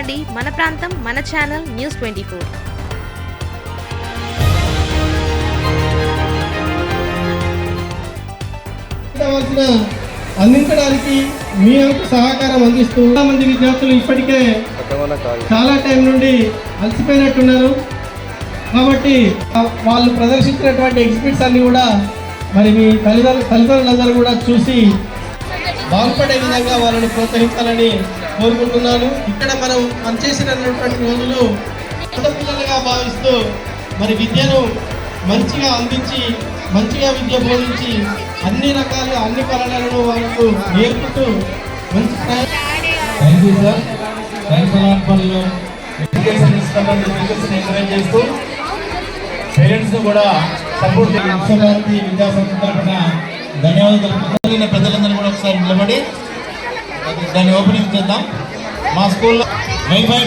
చూడండి మన ప్రాంతం మన ఛానల్ న్యూస్ ట్వంటీ ఫోర్. అందించడానికి మీ యొక్క సహకారం అందిస్తూ మంది విద్యార్థులు ఇప్పటికే చాలా టైం నుండి అలసిపోయినట్టున్నారు. కాబట్టి వాళ్ళు ప్రదర్శించినటువంటి ఎగ్జిబిట్స్ అన్ని కూడా మరి మీ తల్లిదండ్రులు తల్లిదండ్రులందరూ కూడా చూసి బాగుపడే విధంగా వాళ్ళని ప్రోత్సహించాలని కోరుకుంటున్నాను. ఇక్కడ మనం పనిచేసినటువంటి రోజులు పిల్లలుగా భావిస్తూ మరి విద్యను మంచిగా అందించి మంచిగా విద్య బోధించి అన్ని రకాల అన్ని పనులను వాళ్ళకు నేర్పుతూ మంచి ప్రయత్నం thank you sir thanks a lot for your education ఇస్తామని ఎడ్యుకేషన్ ఎంకరేజ్ చేస్తూ పేరెంట్స్ కూడా సపోర్ట్ తరఫున ధన్యవాదాలు. పెద్దలందరూ కూడా ఒకసారి నిలబడి దాన్ని ఓపెనింగ్ చేద్దాం. మా స్కూల్లో వైఫై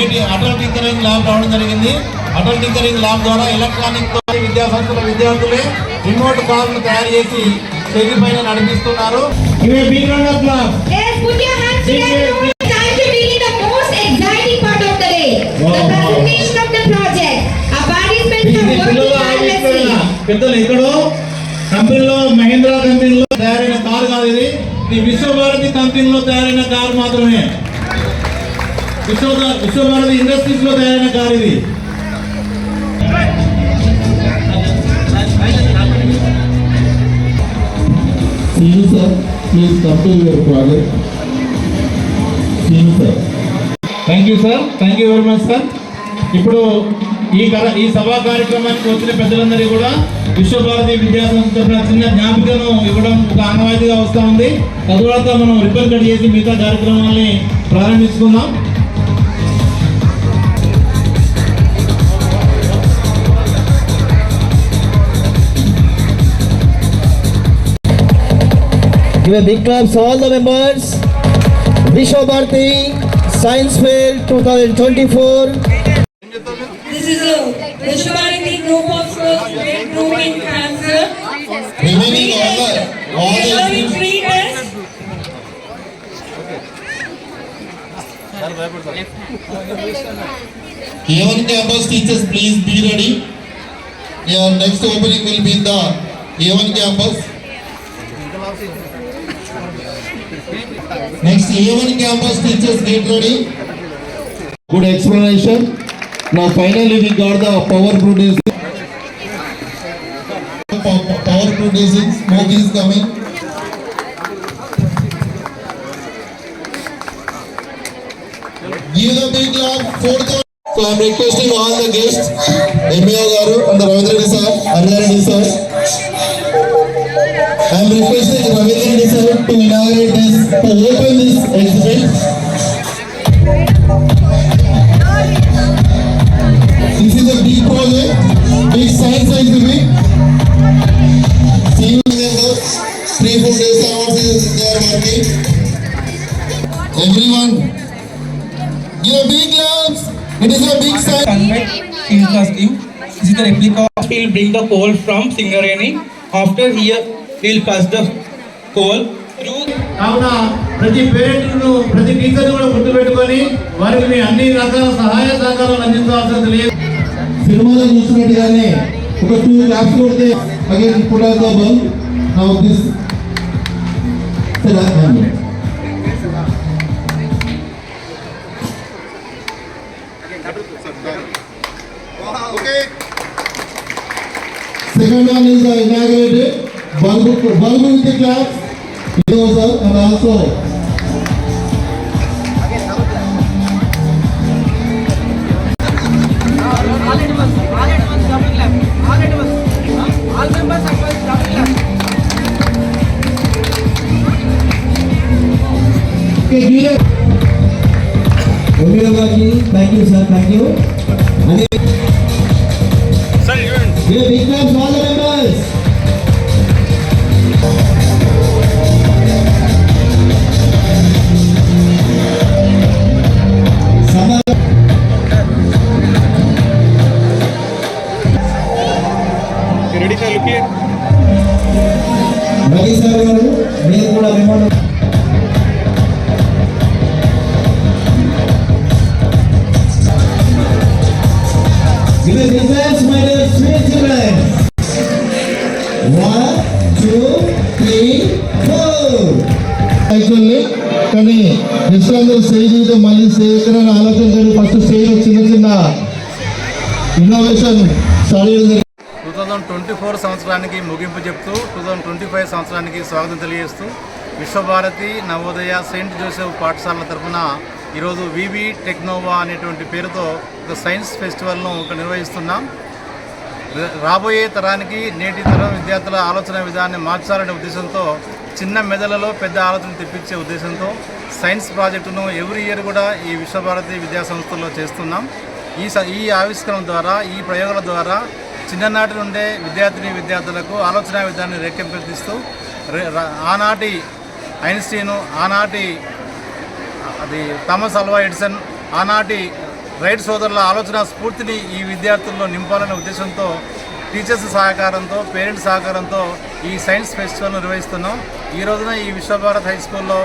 ఏటి? అటల్ టింకరింగ్ ల్యాబ్ రావడం జరిగింది. అటల్ టింకరింగ్ ల్యాబ్ ద్వారా ఎలక్ట్రానిక్ విద్యా సంస్థల విద్యార్థులే రిమోట్ కార్ను తయారు చేసి స్టేజ్ పైన నడిపిస్తున్నారు ఇవే బిగ్ ఆఫ్. పెద్దలు ఎక్కడో కంపెనీలో మహేంద్ర కంపెనీలో తయారైన కారు కాదు ఇది. ఇది విశ్వభారతి కంపెనీలో తయారైన కారు మాత్రమే విశ్వ విశ్వభారతి ఇండస్ట్రీస్లో తయారైన కారు ఇది your project. See you, sir. Thank you sir thank you very much sir ఇప్పుడు ఈ కర ఈ సభా కార్యక్రమానికి వచ్చిన పెద్దలందరికీ కూడా విశ్వభారతి విద్యాసంస్థ తరఫున చిన్న జ్ఞాపికను ఇవ్వడం ఒక ఆనవాయితీగా వస్తూ ఉంది తరువాత మనం రిబ్బన్ కట్ చేసి మిగతా కార్యక్రమాల్ని ప్రారంభించుకుందాం Give a big claps to all the members. Vishwa Bharati Science Fair 2024. A group of schools group in cancer. Remaining all the, all the three tests. A1 campus teachers, please be ready. Your next opening will be in the A1 campus. Next A1 campus teachers get ready. Good explanation. Now finally we got the power producing. Power producing smoke is coming. Give a big clap for the. So I am requesting all the guests, MAO Garu and Ravindra Reddy sir, Haridhar Reddy sir. I am requesting Ravindra Reddy sir to inaugurate this, to open this exhibit. Big science exhibit. See you together, three, four days hours is there working. Everyone, give a big claps. It is a big science. convert is the scheme. This is the replica. He will bring the coal from Singareni. After here, he will pass the coal through కావున ప్రతి పేరెంట్ను ప్రతి టీచర్ని కూడా గుర్తుపెట్టుకొని వారికి మీ అన్ని రకాల సహాయ సహకారాలు అందించాల్సింది లేదు సినిమాలో చూసినట్టుగానే ఒక టూ క్లాప్స్ కొడితే again put out the bulb now this Second one is the inaugurated bulb, bulb with the claps. Sir, and also Okay, give it. Everybody, thank you, sir. Thank you. And it- Give a big clap to all the two thousand twenty four సంవత్సరానికి ముగింపు చెప్తూ two thousand twenty five సంవత్సరానికి స్వాగతం తెలియజేస్తూ Visvabharati Navodaya Saint Joseph పాఠశాలల తరఫున ఈరోజు వివి టెక్నోవా అనేటువంటి పేరుతో ఒక సైన్స్ ఫెస్టివల్ను ఇక్కడ నిర్వహిస్తున్నాం. రాబోయే తరానికి నేటి తరం విద్యార్థుల ఆలోచన విధానాన్ని మార్చాలనే ఉద్దేశంతో చిన్న మెదలలో పెద్ద ఆలోచన తెప్పించే ఉద్దేశంతో సైన్స్ ప్రాజెక్టును ఎవ్రీ ఇయర్ కూడా ఈ విశ్వభారతి విద్యాసంస్థల్లో చేస్తున్నాం. ఈ స ఈ ఆవిష్కరణ ద్వారా ఈ ప్రయోగాల ద్వారా చిన్ననాటి నుండే విద్యార్థిని విద్యార్థులకు ఆలోచన విధానాన్ని రేకెంపెత్తిస్తూ ఆనాటి ఐన్స్టీను ఆనాటి అది థామస్ అల్వా ఎడిసన్ ఆనాటి రైట్ సోదరుల ఆలోచన స్ఫూర్తిని ఈ విద్యార్థుల్లో నింపాలనే ఉద్దేశంతో టీచర్స్ సహకారంతో పేరెంట్స్ సహకారంతో ఈ సైన్స్ ఫెస్టివల్ నిర్వహిస్తున్నాం. ఈ రోజున ఈ విశ్వభారత్ హై స్కూల్లో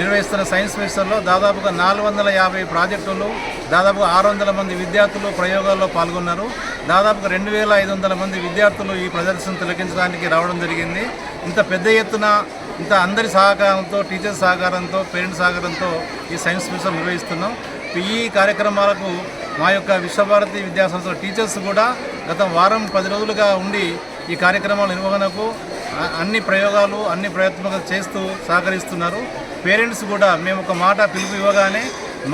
నిర్వహిస్తున్న సైన్స్ ఫెస్టివల్లో దాదాపుగా నాలుగు వందల యాభై ప్రాజెక్టులు దాదాపు ఆరు వందల మంది విద్యార్థులు ప్రయోగాల్లో పాల్గొన్నారు. దాదాపుగా రెండు వేల ఐదు వందల మంది విద్యార్థులు ఈ ప్రదర్శన తిలకించడానికి రావడం జరిగింది. ఇంత పెద్ద ఎత్తున ఇంత అందరి సహకారంతో టీచర్స్ సహకారంతో పేరెంట్స్ సహకారంతో ఈ సైన్స్ ఫెస్టివల్ నిర్వహిస్తున్నాం. ఈ కార్యక్రమాలకు మా యొక్క విశ్వభారతి విద్యాసంస్థల టీచర్స్ కూడా గత వారం పది రోజులుగా ఉండి ఈ కార్యక్రమాల నిర్వహణకు అన్ని ప్రయోగాలు అన్ని ప్రయత్నాలు చేస్తూ సహకరిస్తున్నారు. పేరెంట్స్ కూడా మేము ఒక మాట పిలుపు ఇవ్వగానే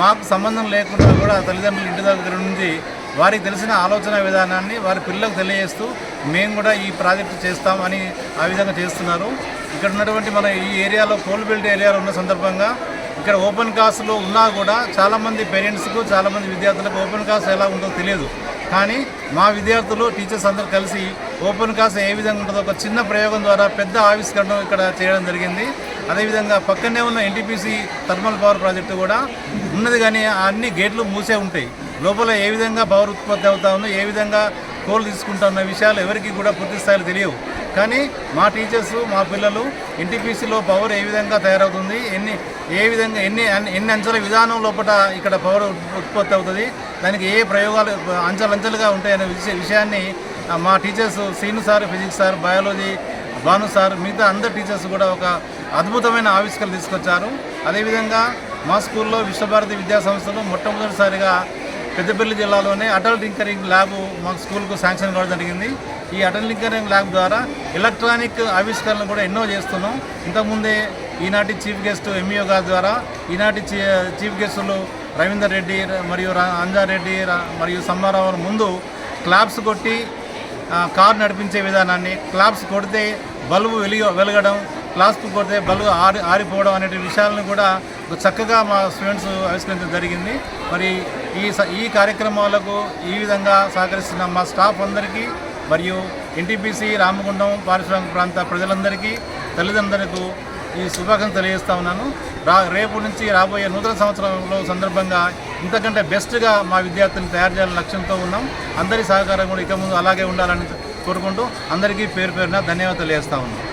మాకు సంబంధం లేకుండా కూడా తల్లిదండ్రులు ఇంటి దగ్గర నుండి వారికి తెలిసిన ఆలోచన విధానాన్ని వారి పిల్లలకు తెలియజేస్తూ మేము కూడా ఈ ప్రాజెక్టు చేస్తాం అని ఆ విధంగా చేస్తున్నారు. ఇక్కడ ఉన్నటువంటి మన ఈ ఏరియాలో కోల్బెల్ట్ ఏరియాలో ఉన్న సందర్భంగా ఇక్కడ ఓపెన్ క్లాస్లో ఉన్నా కూడా చాలామంది పేరెంట్స్కు చాలామంది విద్యార్థులకు ఓపెన్ క్లాస్ ఎలా ఉంటుందో తెలియదు. కానీ మా విద్యార్థులు టీచర్స్ అందరూ కలిసి ఓపెన్ క్లాస్ ఏ విధంగా ఉంటుందో ఒక చిన్న ప్రయోగం ద్వారా పెద్ద ఆవిష్కరణ ఇక్కడ చేయడం జరిగింది. అదేవిధంగా పక్కనే ఉన్న ఎన్టీపీసీ థర్మల్ పవర్ ప్రాజెక్టు కూడా ఉన్నది కానీ అన్ని గేట్లు మూసే ఉంటాయి. లోపల ఏ విధంగా పవర్ ఉత్పత్తి అవుతా ఉందో ఏ విధంగా కోల్ తీసుకుంటున్న విషయాలు ఎవరికి కూడా పూర్తి స్థాయిలో తెలియవు. కానీ మా టీచర్స్ మా పిల్లలు ఎన్టీపీసీలో పవర్ ఏ విధంగా తయారవుతుంది ఎన్ని ఏ విధంగా ఎన్ని ఎన్ని అంచెల విధానం లోపల ఇక్కడ పవర్ ఉత్పత్తి అవుతుంది దానికి ఏ ప్రయోగాలు అంచెలంచెలుగా ఉంటాయనే విషయ విషయాన్ని మా teachers Seenu sir physics sir biology Bhanu sir మిగతా అందరు టీచర్స్ కూడా ఒక అద్భుతమైన ఆవిష్కరణ తీసుకొచ్చారు. అదేవిధంగా మా స్కూల్లో విశ్వభారతి విద్యా సంస్థలు మొట్టమొదటిసారిగా పెద్దపల్లి జిల్లాలోనే అటల్ టింకరింగ్ ల్యాబ్ మా స్కూల్కు శాంక్షన్ కావడం జరిగింది. ఈ అటల్ టింకరింగ్ ల్యాబ్ ద్వారా ఎలక్ట్రానిక్ ఆవిష్కరణలు కూడా ఎన్నో చేస్తున్నాం. ఇంతకుముందే ఈనాటి చీఫ్ గెస్ట్ ఎంఈఓ గారి ద్వారా ఈనాటి చీ- చీఫ్ గెస్టులు రవీందర్ రెడ్డి మరియు రా- అంజారెడ్డి రా- మరియు సమ్మారావు ముందు క్లాప్స్ కొట్టి కారు నడిపించే విధానాన్ని క్లాప్స్ కొడితే బల్బు వెలిగ వెలగడం క్లాప్స్ పోతే బల్బు ఆరి ఆరిపోవడం అనే విషయాలను కూడా చక్కగా మా స్టూడెంట్స్ ఆవిష్కరించడం జరిగింది. మరి ఈ స- ఈ కార్యక్రమాలకు ఈ విధంగా సహకరిస్తున్న మా స్టాఫ్ అందరికీ మరియు ఎన్టీపీసీ రామగుండం పారిశ్రామిక ప్రాంత ప్రజలందరికీ తల్లిదండ్రులకు ఈ శుభాకాంక్షలు తెలియజేస్తా ఉన్నాను. రా రేపు నుంచి రాబోయే నూతన సంవత్సరంలో సందర్భంగా ఇంతకంటే బెస్ట్గా మా విద్యార్థులను తయారు చేయాలని లక్ష్యంతో ఉన్నాం. అందరి సహకారం కూడా ఇక ముందు అలాగే ఉండాలని కోరుకుంటూ అందరికీ పేరు పేరున ధన్యవాదాలు తెలియజేస్తా ఉన్నాం